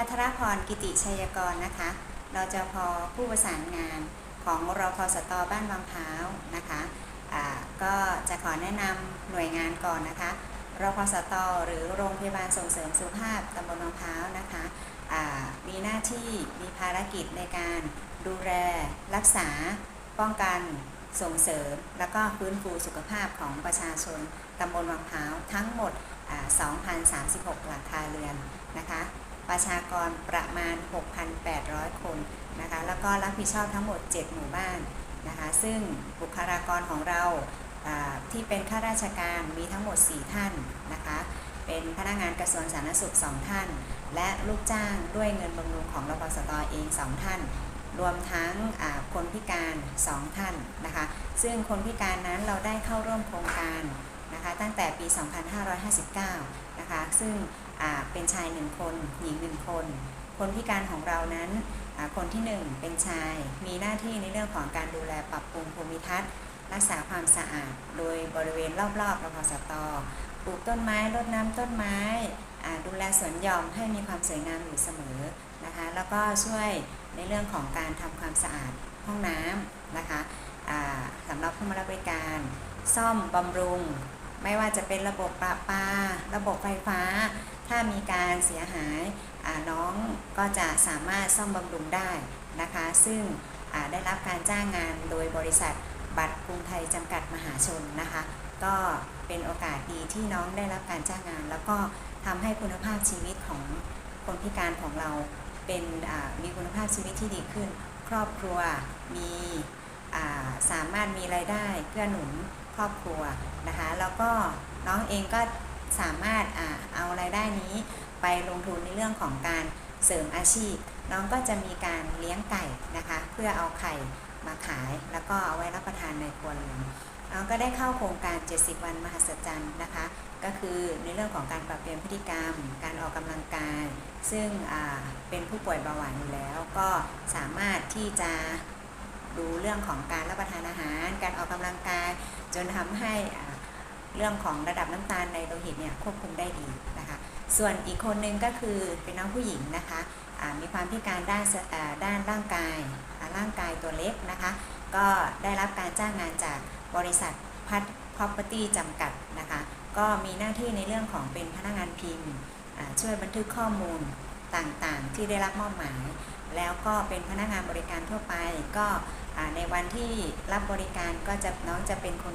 วัสดีค่ะดิฉันพัทรพรกิติชัยกรนะคะ เราจะพอผู้ประสานงานของรอพสตอบ้านวังพร้าวนะคะอ่าก็จะขอแนะนำหน่วยงานก่อนนะคะรพสตหรือโรงพยาบาลส่งเสริมสุขภาพตำบลวังพร้าวนะคะมีหน้าที่มีภารกิจในการดูแลรักษา ป้องกันส่งเสริม แล้วก็ฟื้นฟูสุขภาพของประชาชนตำบลวังพร้าวทั้งหมดอ่า2,036 หลังคาเรือนนะคะ ประชากรประมาณ 6,800 คนนะคะ แล้วก็รับผิดชอบทั้งหมด 7 หมู่บ้านนะคะ ซึ่งบุคลากรของเราที่เป็นข้าราชการมีทั้งหมด 4 ท่านนะคะ เป็นพนักงานกระทรวงสาธารณสุข 2 ท่าน และลูกจ้างด้วยเงินบำรุงของรพสตเอง 2 ท่าน รวมทั้งคนพิการ 2 ท่านนะคะ ซึ่งคนพิการนั้นเราได้เข้าร่วมโครงการนะคะตั้งแต่ปี 2559 นะคะ ซึ่ง เป็นชาย1คนหญิง1คน คนพิการของเรานั้นคนที่ 1 เป็นชาย มีหน้าที่ในเรื่องของการดูแลปรับปรุงภูมิทัศน์ รักษาความสะอาด โดยบริเวณรอบๆรพสตปลูกต้นไม้รดน้ำต้นไม้ดูแลสวนหย่อมให้มีความสวยงามอยู่เสมอนะคะแล้วก็ช่วยในเรื่องของการทำความสะอาดห้องน้ำนะคะสำหรับผู้มารับบริการ ซ่อมบำรุง ไม่ว่าจะเป็นระบบประปา ระบบไฟฟ้า ถ้ามีการเสียหายน้องก็จะสามารถซ่อมบำรุงได้นะคะ ซึ่งได้รับการจ้างงานโดยบริษัทบัตรกรุงไทยจำกัดมหาชนนะคะ ก็เป็นโอกาสดีที่น้องได้รับการจ้างงาน แล้วก็ทำให้คุณภาพชีวิตของคนพิการของเราเป็นมีคุณภาพชีวิตที่ดีขึ้น ครอบครัวมีสามารถมีรายได้เกื้อหนุนครอบครัวนะคะ แล้วก็น้องเองก็ สามารถอเอารายได้นี้ไปลงทุนในเรื่องของการเสริมอาชีพ น้องก็จะมีการเลี้ยงไก่นะคะ เพื่อเอาไข่มาขาย แล้วก็เอาไว้รับประทานในครัวเรือนน้องก็ได้เข้าโครงการ 70 วันมหัศจรรย์นะคะ ก็คือในเรื่องของการปรับเปลี่ยนพฤติกรรม การออกกำลังกาย ซึ่งเป็นผู้ป่วยเบาหวานอยู่แล้ว ก็สามารถที่จะดูเรื่องของการรับประทานอาหาร การออกกำลังกาย จนทำให้ เรื่องของระดับน้ำตาลในโลหิตเนี่ยควบคุมได้ดีนะคะ ส่วนอีกคนนึงก็คือเป็นน้องผู้หญิงนะคะมีความพิการด้านด้านร่างกายร่างกายตัวเล็กนะคะ ก็ได้รับการจ้างงานจากบริษัทพัฒ property จำกัดนะคะ ก็มีหน้าที่ในเรื่องของเป็นพนักงานพิมพ์ช่วยบันทึกข้อมูลต่างๆ ที่ได้รับมอบหมาย แล้วก็เป็นพนักงานบริการทั่วไป ก็ในวันที่รับบริการก็จะน้องจะเป็นคน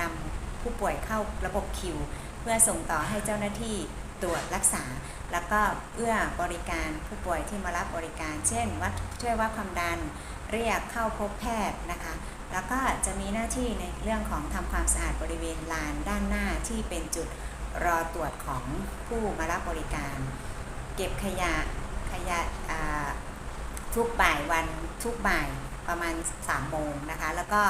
นำ ผู้ป่วยเข้าระบบคิว เพื่อส่งต่อให้เจ้าหน้าที่ตรวจรักษา แล้วก็เอื้อบริการผู้ป่วยที่มารับบริการ เช่นวัดช่วยวัดความดัน เรียกเข้าพบแพทย์นะคะ แล้วก็จะมีหน้าที่ในเรื่องของทำความสะอาดบริเวณลานด้านหน้าที่เป็นจุดรอตรวจของผู้มารับบริการ เก็บขยะขยะทุกบ่ายวันทุกบ่ายประมาณ3โมงนะคะ แล้วก็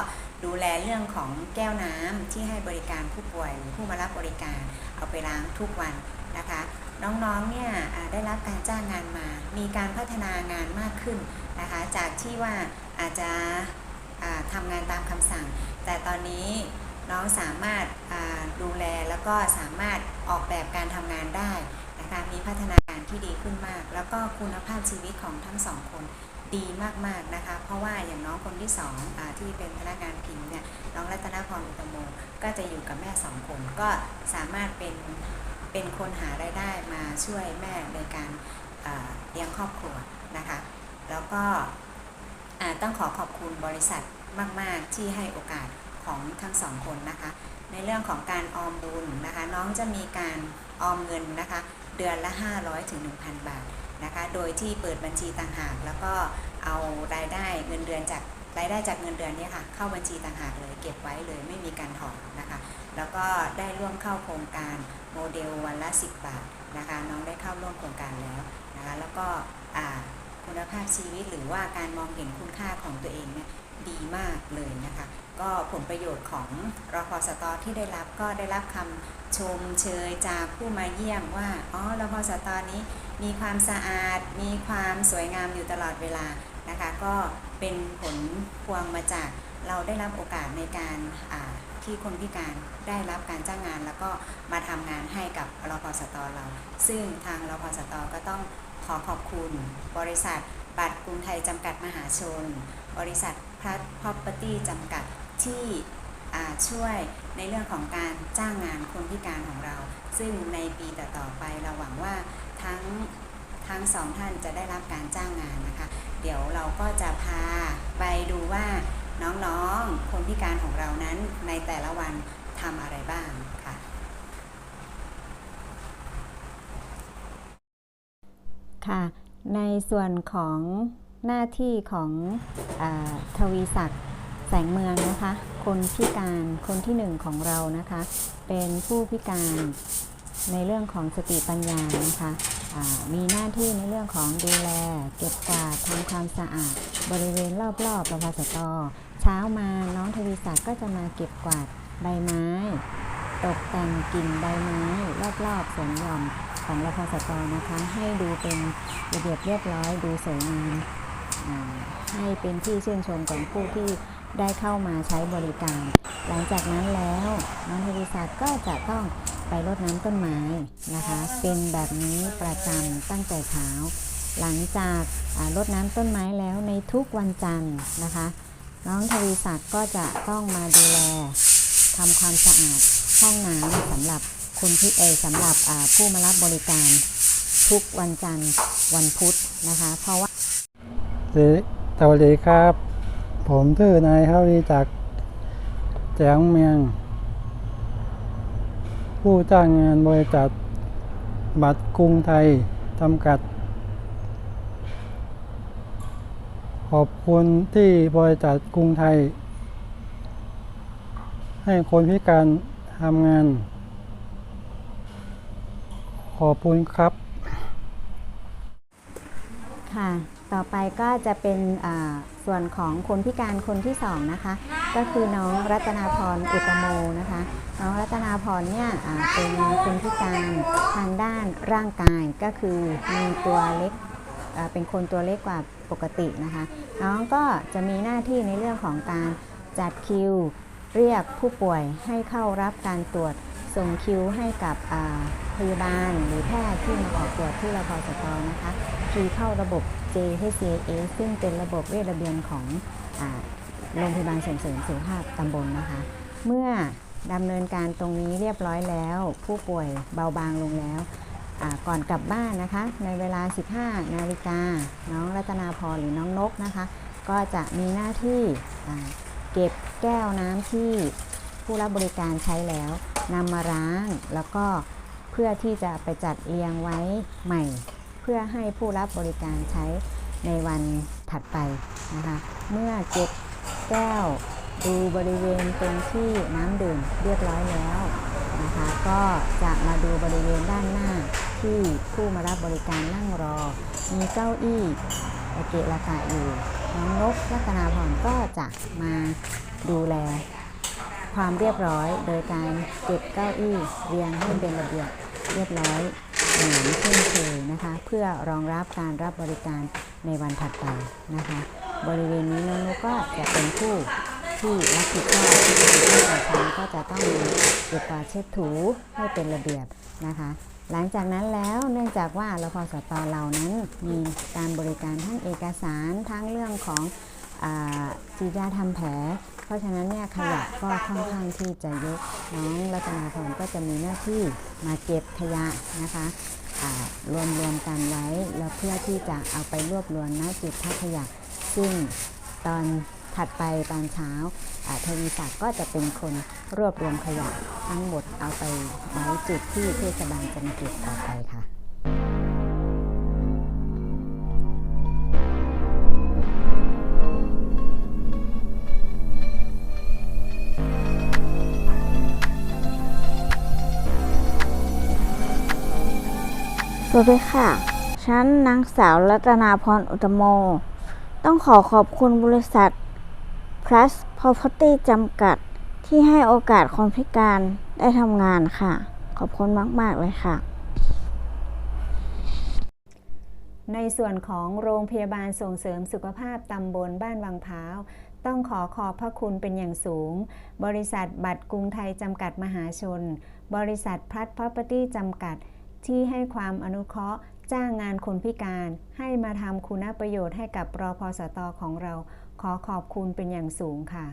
ดูแลเรื่องของแก้วน้ำที่ให้บริการผู้ป่วยหรือผู้มารับบริการเอาไปล้างทุกวันนะคะ น้องๆเนี่ยได้รับการจ้างงานมา มีการพัฒนางานมากขึ้นนะคะ จากที่ว่าอาจจะอ่าทำงานตามคำสั่ง แต่ตอนนี้น้องสามารถดูแลแล้วก็สามารถออกแบบการทำงานได้นะคะมีพัฒนาการที่ดีขึ้นมาก แล้วก็คุณภาพชีวิตของทั้งสองคน ดีมากๆนะคะ เพราะว่าอย่างน้องคนที่สองอที่เป็นพนักงานพิมพ์เนี่ยน้องรัตนพรอุตโมก็จะอยู่กับแม่สองคนก็สามารถเป็นเป็นคนหารายได้มาช่วยแม่ในการเลี้ยงครอบครัวนะคะ แล้วก็ต้องขอขอบคุณบริษัทมาก ๆ ที่ให้โอกาสของทั้งสองคนนะคะ ในเรื่องของการออมบุญนะคะ น้องจะมีการออมเงินนะคะ เดือนละ 500ถึง1,000 บาท นะคะ โดยที่เปิดบัญชีต่างหาก แล้วก็เอารายได้เงินเดือนจากรายได้จากเงินเดือนนี้ค่ะ เข้าบัญชีต่างหากเลยเก็บไว้เลยไม่มีการถอนนะคะ แล้วก็ได้ร่วมเข้าโครงการโมเดลวันละ 10 บาทนะคะ น้องได้เข้าร่วมโครงการแล้วนะคะ แล้วก็คุณภาพชีวิตหรือว่าการมองเห็นคุณค่าของตัวเองเนี่ยดีมากเลยนะคะ ก็ผลประโยชน์ของรพสตที่ได้รับก็ได้รับคำชมเชยจากผู้มาเยี่ยมว่าอ๋อรพสตนี้มีความสะอาด มีความสวยงามอยู่ตลอดเวลานะคะก็เป็นผลพวงมาจากเราได้รับโอกาสในการที่คนพิการได้รับการจ้างงาน แล้วก็มาทำงานให้กับรพสตเรา ซึ่งทางรพสตก็ต้องขอขอบคุณบริษัทบัตรกรุงไทยจำกัดมหาชน บริษัทพัท property จำกัด ที่ช่วยในเรื่องของการจ้างงานคนพิการของเรา ซึ่งในปีต่อๆไปเราหวังว่าทั้งทั้งสองท่านจะได้รับการจ้างงานนะคะ เดี๋ยวเราก็จะพาไปดูว่าน้องๆ คนพิการของเรานั้นในแต่ละวันทำอะไรบ้างค่ะ ค่ะ ในส่วนของหน้าที่ของอทวีศักดิ์ แสงเมืองนะคะ คนพิการคนที่หนึ่งของเรานะคะ เป็นผู้พิการในเรื่องของสติปัญญานะคะมีหน้าที่ในเรื่องของดูแล เก็บกวาดทำความสะอาด บริเวณรอบๆประภาสตเช้ามาน้องทวีศักดิ์ก็จะมาเก็บกวาดใบไม้ ตกแต่งกิ่งใบไม้รอบๆสวนหย่อมของรพสตนะคะ ให้ดูเป็นระเบียบเรียบร้อยดูสวยงามให้เป็นที่ชื่นชมของผู้ที่ ได้เข้ามาใช้บริการ หลังจากนั้นแล้วน้องทวีศักดิ์ก็จะต้องไปรดน้ำต้นไม้นะคะ เป็นแบบนี้ประจำตั้งแต่เช้า หลังจากรดน้ำต้นไม้แล้วในทุกวันจันทร์นะคะ น้องทวีศักดิ์ก็จะต้องมาดูแลทำความสะอาดห้องน้ำสำหรับคนที่เอสำหรับผู้มารับบริการทุกวันจันทร์วันพุธนะคะ เพราะว่าสวัสดีครับ ผมชื่อนายเท่าดีจากแจงเมียง ผู้จ้างงานบริษัทบัตรกรุงไทยจำกัด ขอบคุณที่บริษัทกรุงไทย ให้คนพิการทำงาน ขอบคุณครับ ค่ะ ต่อไปก็จะเป็นอ่า ส่วนของคนพิการคนที่สองนะคะ ก็คือน้องรัตนาพรอุตโมนะคะ น้องรัตนาพรเนี่ยเป็นคนพิการทางด้านร่างกายก็คือมีตัวเล็กเป็นคนตัวเล็กกว่าปกตินะคะ น้องก็จะมีหน้าที่ในเรื่องของการจัดคิว เรียกผู้ป่วยให้เข้ารับการตรวจส่งคิวให้กับพยาบาลหรือแพทย์ที่มาออกตรวจที่รพสตนะคะคีย์เข้าระบบ JHCA ซึ่งเป็นระบบเวชระเบียนของอโรงพยาบาลส่งเสริมสุขภาพตำบลนะคะ เมื่อดำเนินการตรงนี้เรียบร้อยแล้ว ผู้ป่วยเบาบางลงแล้วก่อนกลับบ้านนะคะ ในเวลา 15 นาฬิกา น้องรัตนาพรหรือน้องนกนะคะ ก็จะมีหน้าที่เก็บแก้วน้ำที่ผู้รับบริการใช้แล้วนำมาล้างแล้วก็เพื่อที่จะไปจัดเรียงไว้ใหม่ พื่อให้ผู้รับบริการใช้ในวันถัดไปนะคะเมื่อเก็บแก้วดูบริเวณตรงที่น้ำดื่มเรียบร้อยแล้วนะคะก็จะมาดูบริเวณด้านหน้าที่ผู้มารับบริการนั่งรอ มีเก้าอี้ะเกะระกะอยู่น้องนกรัตนาพรก็จะมาดูแล ความเรียบร้อย โดยการเก็บเก้าอี้เรียงให้เป็นระเบียบเรียบร้อย เหมือนเช่นเคยนะคะ เพื่อรองรับการรับบริการในวันถัดไปนะคะ บริเวณนี้น้องนุก็จะเป็นผู้ที่รับผิดชอบที่ผู้ใช้ก็จะต้องมีเก็บกวาดเช็ดถูให้เป็นระเบียบนะคะ หลังจากนั้นแล้วเนื่องจากว่ารพสตเรานั้นมีการบริการทั้งเอกสารทั้งเรื่องของอจีดาทำแผล ราะฉะนั้นเนี่ยขยะก็ค่อนข้างที่จะเยอะน้องรัตนาพรก็จะมีหน้าที่มาเก็บขยะนะคะอ่ารวมรวมๆกันไว้แล้วเพื่อที่จะเอาไปรวบรวมณจุดทักขยะ ซึ่งตอนถัดไปตอนเช้าอ่าทวีศักดิ์ก็จะเป็นคนรวบรวมขยะทั้งหมดเอาไปไว้จุดที่เทศบาลจะมาเก็บต่อไปค่ะ สวัสดีค่ะ ฉันนางสาวรัตนาพรอุตโม ต้องขอขอบคุณบริษัท plus property จำกัดที่ให้โอกาสคนพิการได้ทำงานค่ะ ขอบคุณมาก ๆ เลยค่ะ ในส่วนของโรงพยาบาลส่งเสริมสุขภาพตำบลบ้านวังพร้าวต้องขอขอบพระคุณเป็นอย่างสูง บริษัทบัตรกรุงไทยจำกัดมหาชน บริษัทพัฒพ Property จำกัด ที่ให้ความอนุเคราะห์ จ้างงานคนพิการ ให้มาทำคุณประโยชน์ให้กับรอพสตของเรา ขอขอบคุณเป็นอย่างสูงค่ะ